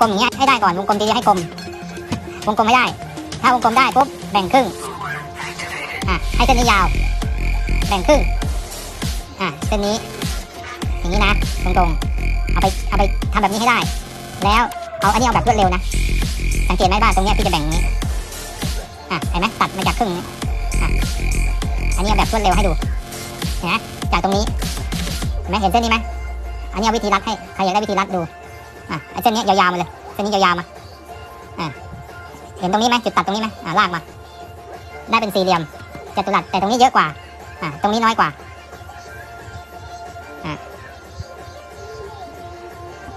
กลมอย่างเงี้ยให้ได้ก่อนวงกลมดีๆให้กลมวงกลมไม่ได้ ถ้าวงกลมได้ปุ๊บแบ่งครึ่งอะให้เส้นนี้ยาว แบ่งครึ่งอะเส้นนี้ อย่างนี้นะตรงๆเอาไปเอาไปทำแบบนี้ให้ได้ แล้วเอาอันนี้เอาแบบรวดเร็วนะสังเกตไหมบ้านตรงเนี้ยพี่จะแบ่งอย่างนี้อะเห็นไหมตัดมาจากครึ่งนี้อะอันนี้เอาแบบรวดเร็วให้ดูเห็นไหมจากตรงนี้เห็นไหมเห็นเส้นนี้ไหมอันนี้เอาวิธีรัดให้ใครอยากได้วิธีรัดดู อะไอ้เส้นนี้ยาวๆมาเลยเส้นนี้ยาวๆมาอะเห็นตรงนี้ไหมจุดตัดตรงนี้ไหมอะลากมา ได้เป็นสี่เหลี่ยมจัตุรัสแต่ตรงนี้เยอะกว่าอะตรงนี้น้อยกว่า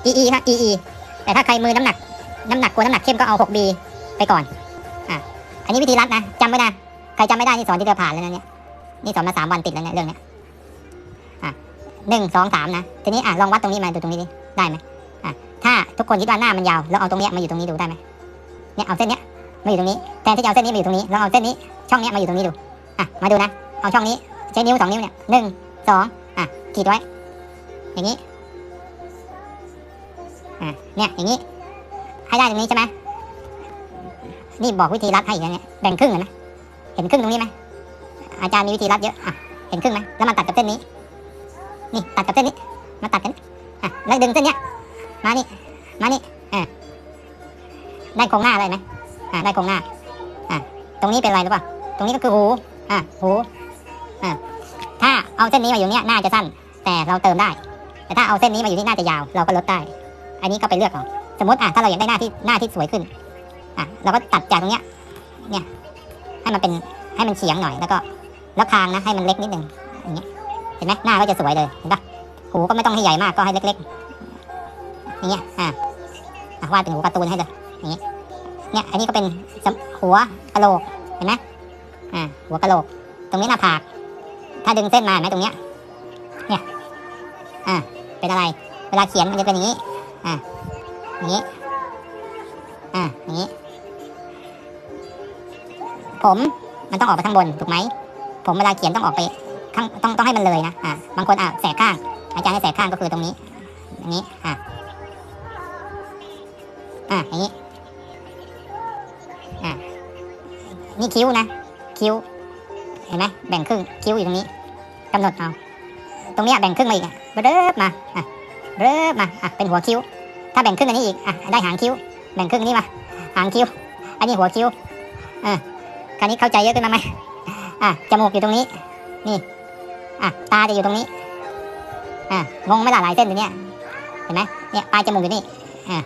EE ครับ EE แต่ถ้าใครมือน้ำหนัก น้ำหนักกลัวน้ำหนักเข้มก็เอา 6B ไปก่อนอะอันนี้วิธีรัดนะจำไว้นะใครจำไม่ได้นี่สอนที่เดียวผ่านแล้วนะเนี่ยนี่สอนมาสามวันติดแล้วเนี่ยเรื่องเนี้ยอะหนึ่งสองสามนะทีนี้อะลองวัดตรงนี้มาดูตรงนี้ดิได้ไหม ถ้าทุกคนคิดว่าหน้ามันยาวแล้วเอาตรงเนี้ยมาอยู่ตรงนี้ดูได้ไหมเนี่ยเอาเส้นเนี้ยมาอยู่ตรงนี้แทนที่จะเอาเส้นนี้มาอยู่ตรงนี้แล้วเอาเส้นนี้ช่องเนี้ยมาอยู่ตรงนี้ดูอะมาดูนะเอาช่องนี้ใช้นิ้วสองนิ้วเนี่ยหนึ่งสองอะขีดไว้ อย่างนี้อะเนี่ยอย่างนี้ ให้ได้ตรงนี้ใช่ไหมนี่บอกวิธีรัดให้อีกนะเนี่ยแบ่งครึ่งเห็นไหมเห็นครึ่งตรงนี้ไหมอาจารย์มีวิธีรัดเยอะอะเห็นครึ่งไหมแล้วมันตัดกับเส้นนี้ นี่ตัดกับเส้นนี้ มาตัดกันอะแล้วดึงเส้นเนี้ย มานี่ มานี่อะได้โครงหน้าเลยไหมอะได้โครงหน้า อะตรงนี้เป็นอะไรหรือเปล่าตรงนี้ก็คือหู อะหูอะถ้าเอาเส้นนี้มาอยู่เนี้ยหน้าจะสั้น แต่เราเติมได้ แต่ถ้าเอาเส้นนี้มาอยู่ที่หน้าจะยาว เราก็ลดได้ อันนี้ก็ไปเลือกเอาสมมติอะถ้าเราอยากได้หน้าที่หน้าที่สวยขึ้นอะเราก็ตัดจากตรงเนี้ย เนี่ย ให้มันเป็นให้มันเฉียงหน่อยแล้วก็แล้วคางนะให้มันเล็กนิดนึงอย่างเงี้ยเห็นไหมหน้าก็จะสวยเลยเห็นปะหูก็ไม่ต้องให้ใหญ่มากก็ให้เล็ก ๆ อย่างเงี้ย อะอะวาดเป็นหูการ์ตูนให้เลยอย่างเงี้ยเนี่ย อันนี้ก็เป็นหัวกะโหลก เห็นไหมอ่า หัวกะโหลก ตรงนี้หน้าผาก ถ้าดึงเส้นมาเห็นไหมตรงเนี้ย เนี่ย อ่า เป็นอะไร เวลาเขียนมันจะเป็นอย่างนี้ อ่าอย่างนี้ อ่าอย่างนี้ ผมมันต้องออกไปข้างบน ถูกไหม ผมเวลาเขียนต้องออกไปข้าง ต้องต้องให้มันเลยนะ อ่า บางคนอ่าแสกข้าง อาจารย์ให้แสกข้างก็คือตรงนี้อย่างนี้ อ่า อ่าอย่างนี้ อ่านี่คิ้วนะ คิ้ว เห็นไหมแบ่งครึ่ง คิ้วอยู่ตรงนี้กำหนดเอา ตรงนี้แบ่งครึ่งมาอีกเริ่มมา อะ เริ่มมา อะ เป็นหัวคิ้ว ถ้าแบ่งครึ่งอันนี้อีก อะ ได้หางคิ้ว แบ่งครึ่งนี้มา หางคิ้ว อันนี้หัวคิ้ว เออคราวนี้เข้าใจเยอะขึ้นมาไหมอะ จมูกอยู่ตรงนี้ นี่ อะ ตาจะอยู่ตรงนี้ อะ งงไหมล่หลายเส้นตัวเนี้ย เห็นไหมเนี่ย ปลายจมูกอยู่นี่ อะ